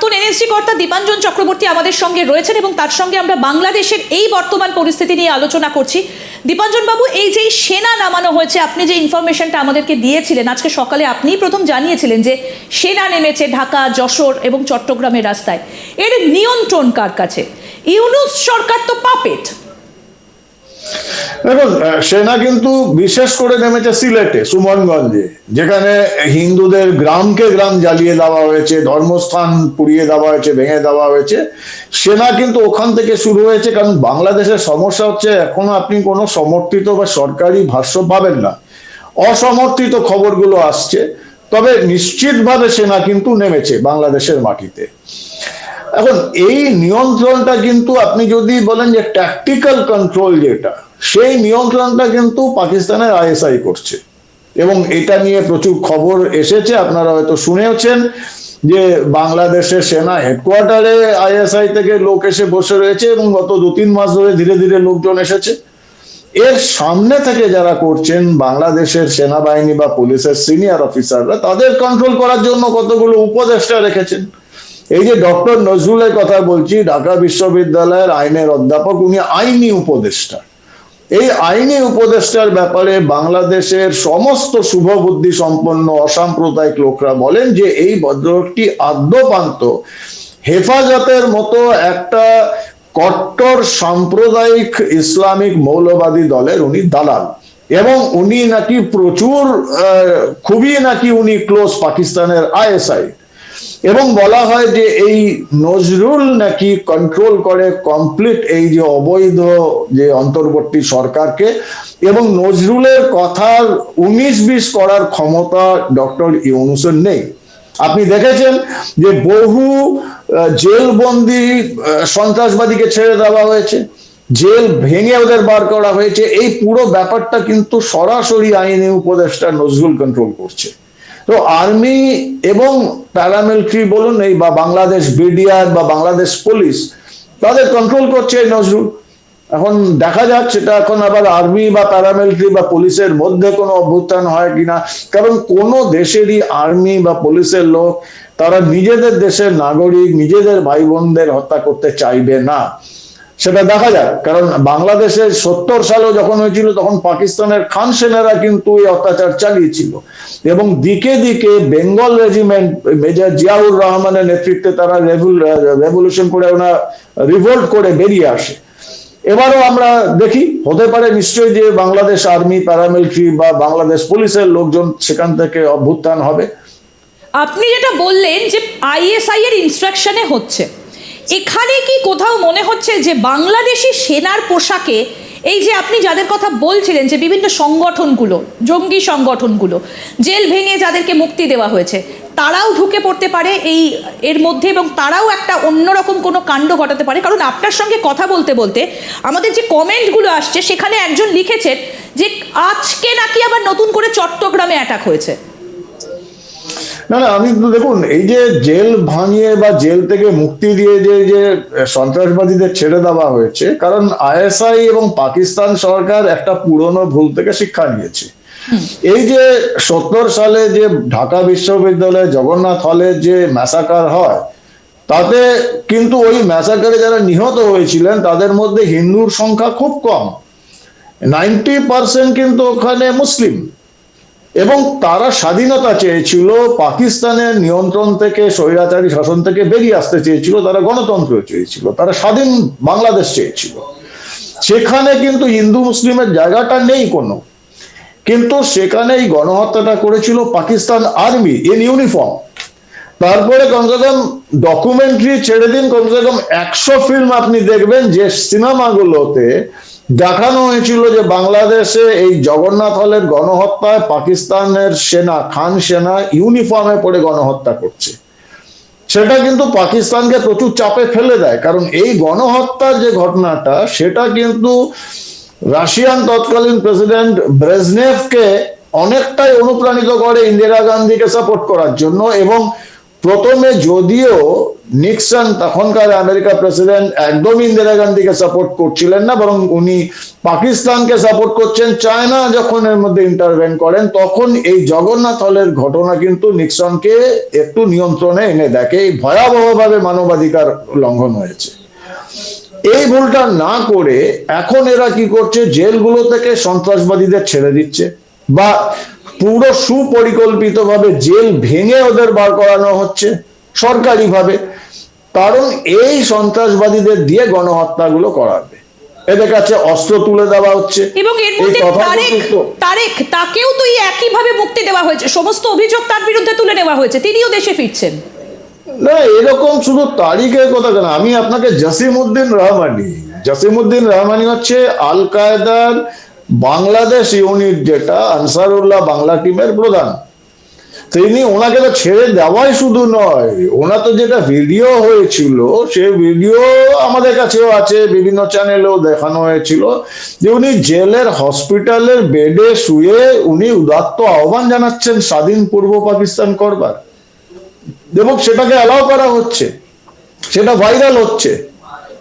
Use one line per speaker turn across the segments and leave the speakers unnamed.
প্রাক্তন এনএসজি কর্তা দীপাঞ্জন চক্রবর্তী আমাদের সঙ্গে রয়েছেন এবং তার সঙ্গে আমরা বাংলাদেশের এই বর্তমান পরিস্থিতি নিয়ে আলোচনা করছি। দীপাঞ্জন বাবু, এই যে সেনা নামানো হয়েছে, আপনি যে ইনফরমেশনটা আমাদেরকে দিয়েছিলেন, আজকে সকালে আপনিই প্রথম জানিয়েছিলেন যে সেনা নেমেছে ঢাকা, যশোর এবং চট্টগ্রামের রাস্তায়। এর নিয়ন্ত্রণ কার কাছে? ইউনুস সরকার তো পাপেট।
দেখুন সেনা কিন্তু বিশেষ করে নেমেছে সিলেটে, সুমনগঞ্জে, যেখানে হিন্দুদের গ্রামকে গ্রাম জ্বালিয়ে দেওয়া হয়েছে, ধর্মস্থান পুড়িয়ে দেওয়া হয়েছে, ভেঙে দেওয়া হয়েছে। সেনা কিন্তু ওখান থেকে শুরু হয়েছে, কারণ বাংলাদেশের সমস্যা হচ্ছে, এখনও আপনি কোনো সমর্থিত বা সরকারি ভাষ্য পাবেন না। অসমর্থিত খবরগুলো আসছে, তবে নিশ্চিতভাবে সেনা কিন্তু নেমেছে বাংলাদেশের মাটিতে। এখন এই নিয়ন্ত্রণটা কিন্তু আপনি যদি বলেন যে ট্যাকটিক্যাল কন্ট্রোল যেটা, সেই নিয়ন্ত্রণটা কিন্তু পাকিস্তানের আইএসআই করছে। এবং এটা নিয়ে প্রচুর খবর এসেছে, আপনারা হয়তো শুনেওছেন যে বাংলাদেশের সেনা হেডকোয়ার্টারে আইএসআই থেকে লোক এসে বসে রয়েছে এবং গত দু তিন মাস ধরে ধীরে ধীরে লোকজন এসেছে। এর সামনে থেকে যারা করছেন বাংলাদেশের সেনাবাহিনী বা পুলিশের সিনিয়র অফিসাররা তাদের কন্ট্রোল করার জন্য কতগুলো উপদেষ্টা রেখেছেন? এই যে ডক্টর নজরুলের কথা বলছি, ঢাকা বিশ্ববিদ্যালয়ের আইনের অধ্যাপক, উনি আইনি উপদেষ্টা। এই আইনি উপদেষ্টার ব্যাপারে বাংলাদেশের সমস্ত শুভবুদ্ধি সম্পন্ন অসাম্প্রদায়িক লোকরা বলেন যে এই ভদ্রলোকটি আদ্যপান্ত, হেফাজতের মতো একটা কট্টর সাম্প্রদায়িক ইসলামিক মৌলবাদী দলের উনি দালাল। এবং উনি নাকি প্রচুর খুবই নাকি উনি ক্লোজ পাকিস্তানের আইএসআই। এবং বলা হয় যে এই নজরুল নাকি কন্ট্রোল করে কমপ্লিট এই যে অবৈধ যে অন্তর্বর্তী সরকারকে এবং নজরুলের কথার উনিশ বিশ করার ক্ষমতা ডক্টর ইউনুসের নেই। আপনি দেখেছেন যে বহু জেলবন্দি সন্ত্রাসবাদীকে ছেড়ে দেওয়া হয়েছে, জেল ভেঙে ওদের বার করা হয়েছে, এই পুরো ব্যাপারটা কিন্তু সরাসরি আইনি উপদেষ্টা নজরুল কন্ট্রোল করছে। তো আর্মি এবং প্যারামিলিটারি বলুন, এই বা বাংলাদেশ বিডিআর বা বাংলাদেশ পুলিশ, তাদের কন্ট্রোল করছে এই নজরুল। এখন দেখা যাক, সেটা এখন আবার আর্মি বা প্যারামিলিটারি বা পুলিশের মধ্যে কোনো অভ্যুত্থান হয় কিনা। কারণ কোনো দেশেরই আর্মি বা পুলিশের লোক, তারা নিজেদের দেশের নাগরিক, নিজেদের ভাই বোনদের হত্যা করতে চাইবে না। সেটা দেখা যাক কারণ বাংলাদেশের সত্তর সালেও যখন হয়েছিল, তখন পাকিস্তানের খান সেনারা কিন্তু এই অত্যাচার চালিয়েছিল। এবং দিকে দিকে বেঙ্গল রেজিমেন্ট, মেজর জিয়াউর রহমানের নেতৃত্বে তারা রেভলিউশন করে ওনা রিভোল্ট করে বেরিয়ে আসে। এবারও আমরা দেখি, হতে পারে নিশ্চয়ই যে বাংলাদেশ আর্মি, প্যারামিলিটারি বা বাংলাদেশ পুলিশের লোকজন সেখান থেকে অভ্যুত্থান হবে।
আপনি যেটা বললেন যে আইএসআই এর ইনস্ট্রাকশনে হচ্ছে। এখানে কি কোথাও মনে হচ্ছে যে বাংলাদেশি সেনার পোশাকে, এই যে আপনি যাদের কথা বলছিলেন যে বিভিন্ন সংগঠনগুলো, জঙ্গি সংগঠনগুলো, জেল ভেঙে যাদেরকে মুক্তি দেওয়া হয়েছে, তারাও ঢুকে পড়তে পারে এই, এর মধ্যে এবং তারাও একটা অন্যরকম কোনো কাণ্ড ঘটাতে পারে? কারণ আপনার সঙ্গে কথা বলতে বলতে আমাদের যে কমেন্টগুলো আসছে, সেখানে একজন লিখেছেন যে আজকে নাকি আবার নতুন করে চট্টগ্রামে অ্যাটাক হয়েছে।
না না, আমি দেখুন, এই যে জেল ভাঙিয়ে বা জেল থেকে মুক্তি দিয়ে যে যে সন্ত্রাসবাদীদের ছেড়ে দেওয়া হয়েছে, কারণ আইএসআই এবং পাকিস্তান সরকার একটা পুরনো ভুল থেকে শিক্ষা নিয়েছে। এই যে সত্তর সালে যে ঢাকা বিশ্ববিদ্যালয়ে জগন্নাথ হলে যে ম্যাসাকার হয়, তাতে কিন্তু ওই ম্যাসাকারে যারা নিহত হয়েছিলেন, তাদের মধ্যে হিন্দুর সংখ্যা খুব কম। নাইনটি পার্সেন্ট কিন্তু ওখানে মুসলিম। এবং তারা স্বাধীনতা চেয়েছিল, পাকিস্তানের নিয়ন্ত্রণ থেকে, স্বৈরাচারী শাসন থেকে বেরিয়ে আসতে চেয়েছিল, তারা গণতন্ত্র চেয়েছিল, তারা স্বাধীন বাংলাদেশ চেয়েছিল। সেখানে কিন্তু হিন্দু মুসলিমের জায়গাটা নেই কোনো। কিন্তু সেখানে এই গণহত্যাটা করেছিল পাকিস্তান আর্মি ইন ইউনিফর্ম তারপরে কমসে কম ডকুমেন্টারি ছেড়ে দিন কমসে কম একশো ফিল্ম আপনি দেখবেন যে সিনেমাগুলোতে দেখানো হয়েছিল যে বাংলাদেশে এই জগন্নাথ হলের গণহত্যায় পাকিস্তানের সেনা, খান সেনা ইউনিফর্মে পড়ে গণহত্যা করছে। সেটা কিন্তু পাকিস্তানকে প্রচুর চাপে ফেলে দেয়, কারণ এই গণহত্যার যে ঘটনাটা, সেটা কিন্তু রাশিয়ান তৎকালীন প্রেসিডেন্ট ব্রেজনেভকে অনেকটাই অনুপ্রাণিত করে ইন্দিরা গান্ধীকে সাপোর্ট করার জন্য এবং প্রথমে যদিও নিক্সন তখনকার আমেরিকা প্রেসিডেন্ট একদম ইন্দিরা গান্ধীকে সাপোর্ট করছিলেন না, বরং উনি পাকিস্তানকে সাপোর্ট করছেন। চায়না যখন এর মধ্যে ইন্টারভেন করেন, তখন এই জগন্নাথ হলের ঘটনা কিন্তু নিক্সনকে একটু নিয়ন্ত্রণে এনে দেখে। এই ভয়াবহভাবে মানবাধিকার লঙ্ঘন হয়েছে। এই ভুলটা না করে এখন এরা কি করছে? জেলগুলো থেকে সন্ত্রাসবাদীদের ছেড়ে দিচ্ছে বা পুরো সুপরিকল্পিতভাবে জেল ভেঙে ওদের বার করানো হচ্ছে সরকারিভাবে। কারণ এই সন্ত্রাসবাদীদের দিয়ে গণহত্যাগুলো করাবে। এদের কাছে অস্ত্র তুলে দেওয়া হচ্ছে।
এবং এর মধ্যে তারেক তারেক তাকেও তো এই একইভাবে মুক্তি দেওয়া হয়েছে। সমস্ত অভিযোগ তার বিরুদ্ধে তুলে নেওয়া হয়েছে। তিনিও দেশে ফিরছেন।
না এরকম শুধু তারিখের কথা কেন? আমি আপনাকে জাসিমউদ্দিন রহমানি। জাসিমউদ্দিন রহমানি হচ্ছে আল কায়দার বাংলাদেশ ইউনিট যেটা আনসারুল্লাহ বাংলা টিমের প্রধান। তিনি ওনাকে তো ছেড়ে দেওয়াই শুধু নয় ওনার তো যেটা ভিডিও হয়েছিল, সে ভিডিও আমাদের কাছেও আছে, বিভিন্ন চ্যানেলেও দেখানো হয়েছিল, যে উনি জেলের হসপিটালের বেডে শুয়ে উনি উদাত্ত আহ্বান জানাচ্ছেন স্বাধীন পূর্ব পাকিস্তান করবার। এবং সেটাকে অ্যালাউ করা হচ্ছে, সেটা ভাইরাল হচ্ছে।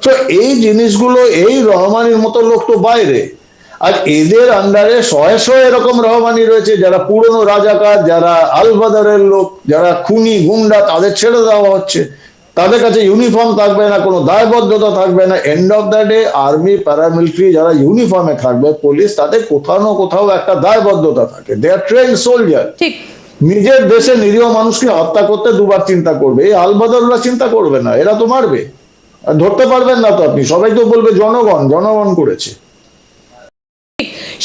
তো এই জিনিসগুলো এই রহমানির মতো লোক তো বাইরে। আর এদের আন্ডারে শয়ে শয়ে এরকম রহমানি রয়েছে যারা পুরনো রাজাকার যারা আলবাদারের লোক যারা খুনি গুন্ডা তাদের ছেড়ে দেওয়া হচ্ছে। তাদের কাছে ইউনিফর্ম থাকবে না কোনো দায়বদ্ধতা থাকবে না। End of the day army paramilitary যারা ইউনিফর্মে থাকবে পুলিশ তাদের কোথাও না কোথাও একটা দায়বদ্ধতা থাকে। দে আর ট্রেন সোলজার
ঠিক।
নিজের দেশে নিরীহ মানুষকে হত্যা করতে দুবার চিন্তা করবে। এই আলবাদররা চিন্তা করবে না এরা তো মারবে। আর ধরতে পারবেন না তো আপনি। সবাই তো বলবে জনগণ জনগণ করেছে।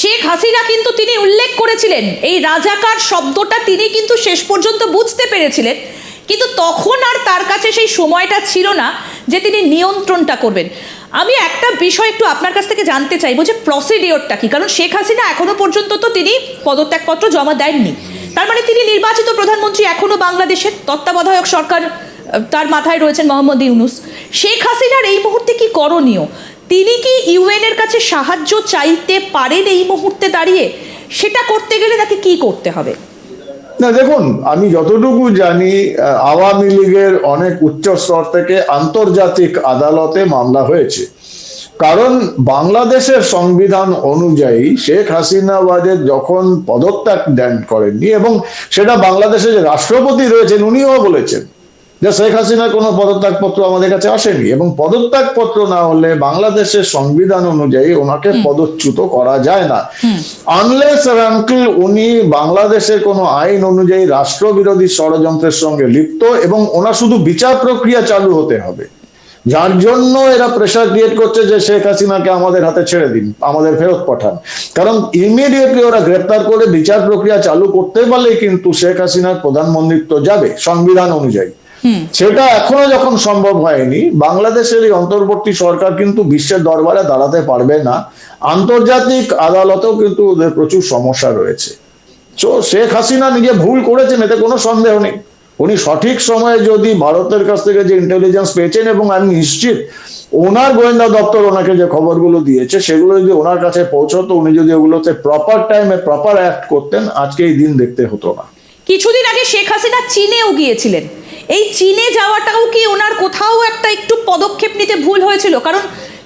শেখ হাসিনা কিন্তু তিনি উল্লেখ করেছিলেন, এই রাজাকার শব্দটা তিনি কিন্তু শেষ পর্যন্ত বুঝতে পেরেছিলেন। কিন্তু তখন আর তার কাছে সেই সময়টা ছিল না যে তিনি নিয়ন্ত্রণটা করবেন। আমি একটা বিষয় একটু আপনার কাছ থেকে জানতে চাইব যে প্রসিডিওরটা কি? কারণ শেখ হাসিনা এখনও পর্যন্ত তো তিনি পদত্যাগপত্র জমা দেননি। তার মানে তিনি নির্বাচিত প্রধানমন্ত্রী এখনও বাংলাদেশের তত্ত্বাবধায়ক সরকার তার মাথায় রয়েছেন মোহাম্মদ ইউনুস। শেখ হাসিনার এই মুহূর্তে কি করণীয়? তিনি কি ইউএন এর কাছে সাহায্য চাইতে পারেন এই মুহূর্তে দাঁড়িয়ে? সেটা করতে গেলে তাকে কি করতে হবে?
না, দেখুন, আমি যতটুকু জানি আওয়ামী লীগের অনেক উচ্চ স্তর থেকে আন্তর্জাতিক আদালতে মামলা হয়েছে। কারণ বাংলাদেশের সংবিধান অনুযায়ী শেখ হাসিনা ওয়াজেদ যখন পদত্যাগ দেন করেননি এবং সেটা বাংলাদেশের যে রাষ্ট্রপতি রয়েছেন, উনিও বলেছেন যে শেখ হাসিনার কোনো পদত্যাগপত্র আমাদের কাছে আসেনি এবং পদত্যাগপত্র না হলে বাংলাদেশের সংবিধান অনুযায়ী ওনাকে পদচ্যুত করা যায় না। আনলেস আনটিল উনি বাংলাদেশের কোনো আইন অনুযায়ী রাষ্ট্রবিরোধী ষড়যন্ত্রের সঙ্গে লিপ্ত এবং ওনার শুধু বিচার প্রক্রিয়া চালু হতে হবে। যার জন্য এরা প্রেশার ক্রিয়েট করছে যে শেখ হাসিনাকে আমাদের হাতে ছেড়ে দিন আমাদের ফেরত পাঠান। কারণ ইমিডিয়েটলি ওরা গ্রেপ্তার করে বিচার প্রক্রিয়া চালু করতে পারলে কিন্তু শেখ হাসিনার প্রধানমন্ত্রিত্ব যাবে সংবিধান অনুযায়ী। সেটা এখনও যখন সম্ভব হয়নি, বাংলাদেশের এই অন্তর্বর্তী সরকার কিন্তু বিশ্বের দরবারে দাঁড়াতে পারবে না। আন্তর্জাতিক আদালতেও কিন্তু ওদের প্রচুর সমস্যা রয়েছে। তো শেখ হাসিনা নিজে ভুল করেছেন, এতে কোনো সন্দেহ নেই। উনি সঠিক সময়ে যদি ভারতের কাছ থেকে যে ইন্টেলিজেন্স পেয়েছেন এবং আমি নিশ্চিত ওনার গোয়েন্দা দপ্তর ওনাকে যে খবরগুলো দিয়েছে, সেগুলো যদি ওনার কাছে পৌঁছতো, উনি যদি ওগুলোতে প্রপার টাইমে প্রপার অ্যাক্ট করতেন, আজকে এই দিন দেখতে হতো না।
কিছুদিন আগে শেখ হাসিনা চীনেও গিয়েছিলেন। এই চীনে যাওয়াটাও কি ওনার কোথাও একটা একটু পদক্ষেপ নিতে ভুল হয়েছিল? কারণ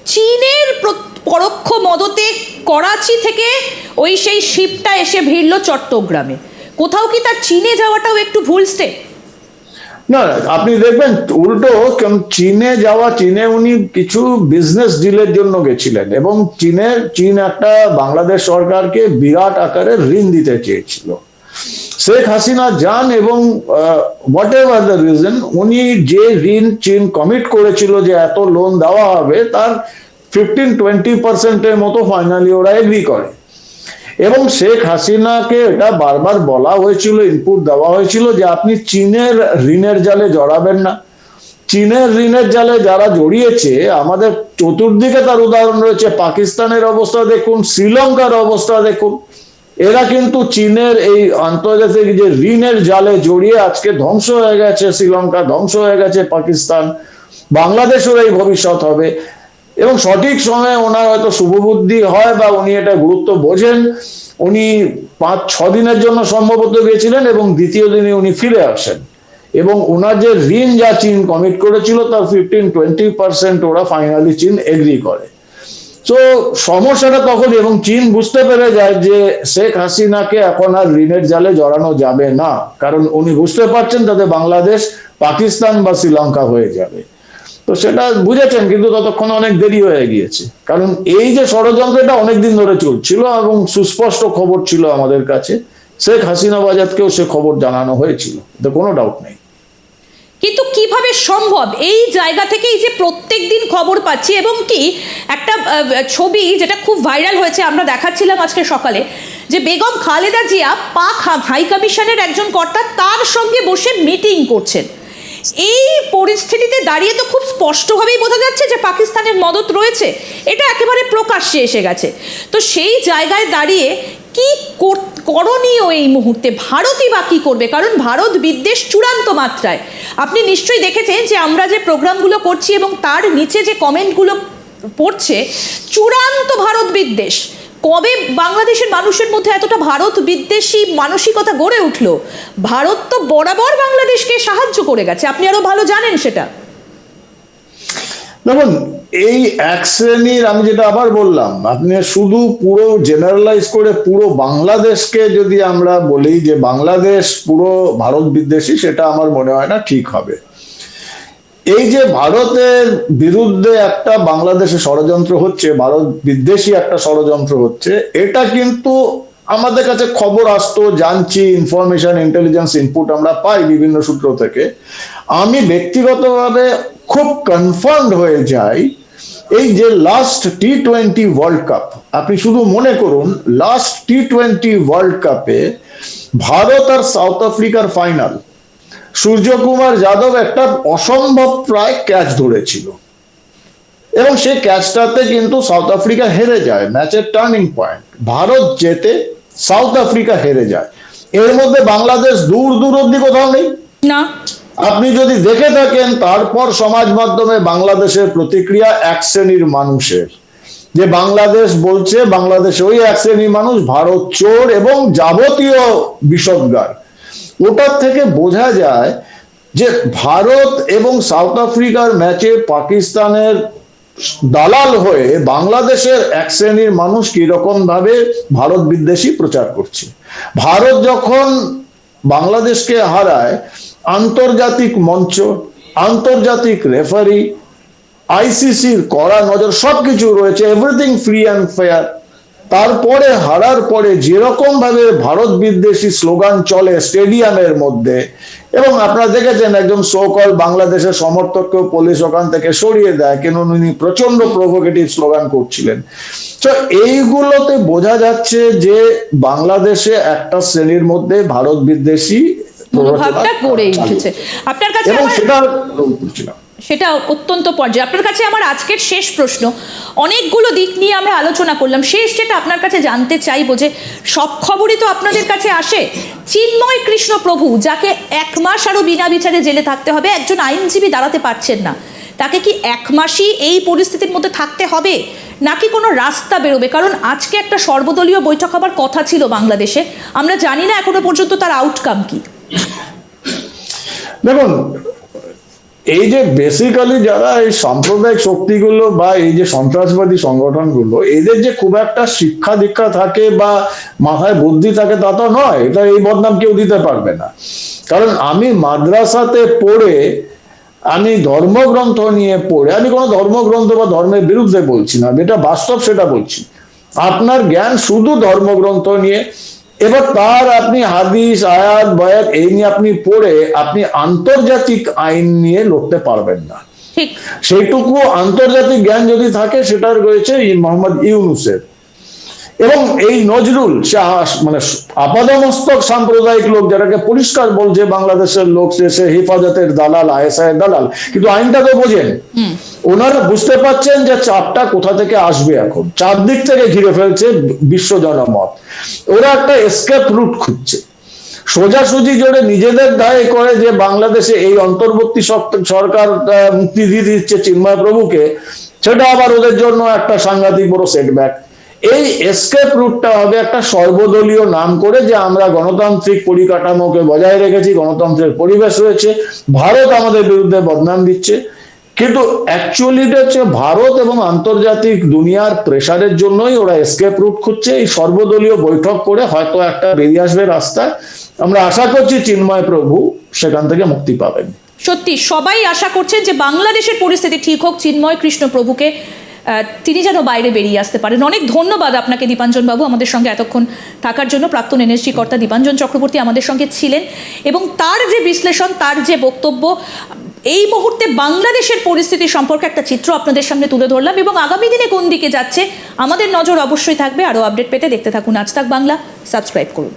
চীনের পরোক্ষ মদতে করাচি থেকে ওই সেই শিপটা এসে ভিড়ল চট্টগ্রামে। কোথাও কি তার চীনে যাওয়াটাও একটু ভুল স্টেপ
না, আপনি দেখবেন উল্টো, কেম- চীনে যাওয়া, চীনে উনি কিছু বিজনেস ডিলের জন্য গেছিলেন এবং চীনের, চীন একটা বাংলাদেশ সরকারকে বিরাট আকারে ঋণ দিতে চেয়েছিল। শেখ হাসিনা যান এবং হোয়াট এভার দ্য রিজন উনি যে ঋণ চীন কমিট করেছিল যে এত লোন দেওয়া হবে, তার ফিফটিন টোয়েন্টি পার্সেন্টের মতো ফাইনালি ওরা এগ্রি করে। এবং শেখ হাসিনাকে এটা বারবার বলা হয়েছিল ইনপুট দেওয়া হয়েছিল যে আপনি চীনের ঋণের জালে জড়াবেন না। চীনের ঋণের জালে যারা জড়িয়েছে, আমাদের চতুর্দিকে তার উদাহরণ রয়েছে, পাকিস্তানের অবস্থা দেখুন, শ্রীলঙ্কার অবস্থা দেখুন। এরা কিন্তু চীনের এই আন্তর্জাতিক যে ঋণের জালে জড়িয়ে আজকে ধ্বংস হয়ে গেছে, শ্রীলঙ্কা ধ্বংস হয়ে গেছে, পাকিস্তান বাংলাদেশের এই ভবিষ্যৎ হবে। এবং সঠিক সময়ে ওনার হয়তো শুভবুদ্ধি হয় বা উনি এটা গুরুত্ব বোঝেন। উনি পাঁচ, ছ দিনের জন্য সম্ভবত গিয়েছিলেন এবং দ্বিতীয় দিনে উনি ফিরে আসেন। এবং ওনার যে ঋণ যা চীন কমিট করেছিল, তার ফিফটিন টোয়েন্টি পার্সেন্ট ওরা ফাইনালি চীন এগ্রি করে। তো সমস্যাটা তখন এবং চীন বুঝতে পেরে যায় যে শেখ হাসিনাকে এখন আর ঋণের জালে জড়ানো যাবে না। কারণ উনি বুঝতে পারছেন তাতে বাংলাদেশ পাকিস্তান বা শ্রীলঙ্কা হয়ে যাবে। তো সেটা বুঝেছেন, কিন্তু ততক্ষণ অনেক দেরি হয়ে গিয়েছে। কারণ এই যে ষড়যন্ত্র এটা অনেকদিন ধরে চলছিল এবং সুস্পষ্ট খবর ছিল আমাদের কাছে, শেখ হাসিনা বাজাদকেও সে খবর জানানো হয়েছিল। এতে কোনো ডাউট নেই।
কিন্তু কীভাবে সম্ভব? এই জায়গা থেকেই যে প্রত্যেক দিন খবর পাচ্ছি এবং কি একটা ছবি যেটা খুব ভাইরাল হয়েছে, আমরা দেখাচ্ছিলাম আজকে সকালে, যে বেগম খালেদা জিয়া পাক হাই কমিশনের একজন কর্তা তার সঙ্গে বসে মিটিং করছেন। এই পরিস্থিতিতে দাঁড়িয়ে তো খুব স্পষ্টভাবেই বোঝা যাচ্ছে যে পাকিস্তানের মদত রয়েছে। এটা একেবারে প্রকাশ্যে এসে গেছে। তো সেই জায়গায় দাঁড়িয়ে কি কর- করণীয় এই মুহূর্তে? ভারতই বা কী করবে? কারণ ভারত বিদ্বেষ চূড়ান্ত মাত্রায়। আপনি নিশ্চয়ই দেখেছেন যে আমরা যে প্রোগ্রামগুলো করছি এবং তার নিচে যে কমেন্টগুলো পড়ছে, চূড়ান্ত ভারত বিদ্বেষ। কবে বাংলাদেশের মানুষের মধ্যে এতটা ভারত বিদ্বেষী মানসিকতা গড়ে উঠল? ভারত তো বরাবর বাংলাদেশকে সাহায্য করে গেছে। আপনি আরও ভালো জানেন সেটা।
এই এক শ্রেণির আমি যেটা আবার বললাম, আপনি শুধু পুরো জেনারেলাইজ করে পুরো বাংলাদেশকে যদি আমরা বলি যে বাংলাদেশ পুরো ভারত বিদ্বেষী, সেটা আমার মনে হয় না ঠিক হবে। এই যে ভারতের বিরুদ্ধে একটা বাংলাদেশে ষড়যন্ত্র হচ্ছে, ভারত বিদ্বেষী একটা ষড়যন্ত্র হচ্ছে, এটা কিন্তু আমাদের কাছে খবর আসতো, জানছি ইনফরমেশন ইন্টেলিজেন্স ইনপুট আমরা পাই বিভিন্ন সূত্র থেকে। আমি ব্যক্তিগতভাবে খুব কনফার্মড হয়ে যাই এই যে last T twenty world cup আপনি শুধু মনে করুন লাস্ট টি টোয়েন্টি ওয়ার্ল্ড কাপে ভারত আর সাউথ আফ্রিকার ফাইনাল সূর্যকুমার যাদব একটা অসম্ভব প্রায় ক্যাচ ধরেছিল। এবং সেই ক্যাচটাতে কিন্তু সাউথ আফ্রিকা হেরে যায় ম্যাচের টার্নিং পয়েন্ট ভারত জেতে সাউথ আফ্রিকা হেরে যায়। এর মধ্যে বাংলাদেশ দূর দূর অব্দি কোথাও নেই।
না।
আপনি যদি দেখে থাকেন, তারপর সমাজ মাধ্যমে বাংলাদেশের প্রতিক্রিয়া এক শ্রেণির মানুষের। যে বাংলাদেশ বলছে, বাংলাদেশে ওই এক শ্রেণির মানুষ ভারত চোর এবং যাবতীয় বিষদগার ওটার থেকে বোঝা যায় যে ভারত এবং সাউথ আফ্রিকার ম্যাচে পাকিস্তানের দালাল হয়ে বাংলাদেশের এক শ্রেণির মানুষ কীরকম ভাবে ভারত বিদ্বেষী প্রচার করছে। ভারত যখন বাংলাদেশকে হারায় আন্তর্জাতিক মঞ্চ, আন্তর্জাতিক রেফারি আইসিসির কড়া নজর সবকিছু রয়েছে এভরিথিং ফ্রি অ্যান্ড ফেয়ার তারপরে হারার পরে যেরকম ভাবে ভারত বিদ্বেষী স্লোগান চলে স্টেডিয়ামের মধ্যে, এবং আপনারা দেখেছেন একজন সোকল বাংলাদেশের সমর্থককেও পুলিশ ওখান থেকে সরিয়ে দেয় কেন উনি প্রচণ্ড প্রভোকেটিভ স্লোগান করছিলেন। তো এইগুলোতে বোঝা যাচ্ছে যে বাংলাদেশে একটা শ্রেণির মধ্যে ভারত বিদ্বেষী
মনোভাবটা গড়ে উঠেছে। আপনার কাছে
সেটা
অত্যন্ত পর্যায়ে। আপনার কাছে আমার আজকের শেষ প্রশ্ন। অনেকগুলো দিক নিয়ে আমরা আলোচনা করলাম। শেষ যেটা আপনার কাছে জানতে চাইব যে সব খবরই তো আপনাদের কাছে আসে। চিন্ময় কৃষ্ণ প্রভু যাকে এক মাস আরও বিনা বিচারে জেলে থাকতে হবে একজন আইনজীবী দাঁড়াতে পারছেন না। তাকে কি এক মাসই এই পরিস্থিতির মধ্যে থাকতে হবে? নাকি কোনো রাস্তা বেরোবে? কারণ আজকে একটা সর্বদলীয় বৈঠক হবার কথা ছিল বাংলাদেশে। আমরা জানি না এখনও পর্যন্ত তার আউটকাম কি।
দেখুন, এই যে বেসিক্যালি যারা এই সাম্প্রদায়িক শক্তিগুলো বা এই যে সন্ত্রাসবাদী সংগঠনগুলো, এদের যে খুব একটা শিক্ষা দীক্ষা থাকে বা মাথায় বুদ্ধি থাকে তা তো নয়, এটা এই বদনাম কেউ দিতে পারবে না। কারণ আমি মাদ্রাসাতে পড়ে, আমি ধর্মগ্রন্থ নিয়ে পড়ে, আমি কোনো ধর্মগ্রন্থ বা ধর্মের বিরুদ্ধে বলছি না যেটা বাস্তব সেটা বলছি। আপনার জ্ঞান শুধু ধর্মগ্রন্থ নিয়ে এবার তার আপনি হাদিস আয়াত বয়াত এই নিয়ে আপনি পড়ে আপনি আন্তর্জাতিক আইন নিয়ে লড়তে পারবেন না।
ঠিক।
সেইটুকু আন্তর্জাতিক জ্ঞান যদি থাকে সেটার রয়েছে মোহাম্মদ ইউনুসের। এবং এই নজরুল সে মানে আপাদমস্তক সাম্প্রদায়িক লোক যারাকে পরিষ্কার বলছে বাংলাদেশের লোক সে হেফাজতের দালাল আইএসআই দালাল। কিন্তু আইনটা তো বোঝেন। ওনারা বুঝতে পারছেন যে চাপটা কোথা থেকে আসবে এখন। চারদিক থেকে ঘিরে ফেলছে বিশ্ব জনমত। ওরা একটা এসকেপ রুট খুঁজছে। সোজাসুজি জোরে নিজেদের দায় করে যে বাংলাদেশে এই অন্তর্বর্তী সরকার মুক্তি দিয়ে দিচ্ছে চিন্ময় প্রভুকে সেটা আবার ওদের জন্য একটা সাংঘাতিক বড় সেটব্যাক এই এসকেপ রুটটা হবে একটা সর্বদলীয় নাম করে যে আমরা গণতান্ত্রিক পরিকাঠামোকে বজায় রেখেছি, গণতন্ত্রের পরিবেশ রয়েছে। ভারত আমাদের বিরুদ্ধে বদনাম দিচ্ছে। কিন্তু অ্যাকচুয়ালি হচ্ছে ভারত এবং আন্তর্জাতিক দুনিয়ার প্রেসারের জন্যই ওরা এসকেপ রুট খুঁজছে। এই সর্বদলীয় বৈঠক করে হয়তো একটা বেরিয়ে আসবে রাস্তায় আমরা আশা করছি চিন্ময় প্রভু সেখান থেকে মুক্তি পাবেন।
সত্যি, সবাই আশা করছেন যে বাংলাদেশের পরিস্থিতি ঠিক হোক। চিন্ময় কৃষ্ণ প্রভুকে তিনি যেন বাইরে বেরিয়ে আসতে পারেন। অনেক ধন্যবাদ আপনাকে, দীপাঞ্জন বাবু, আমাদের সঙ্গে এতক্ষণ থাকার জন্য। প্রাক্তন এনএসজি কর্তা দীপাঞ্জন চক্রবর্তী আমাদের সঙ্গে ছিলেন এবং তার যে বিশ্লেষণ, তার যে বক্তব্য, এই মুহূর্তে বাংলাদেশের পরিস্থিতি সম্পর্কে একটা চিত্র আপনাদের সামনে তুলে ধরলাম এবং আগামী দিনে কোন দিকে যাচ্ছে, আমাদের নজর অবশ্যই থাকবে। আরও আপডেট পেতে দেখতে থাকুন আজ তাক বাংলা। সাবস্ক্রাইব করুন।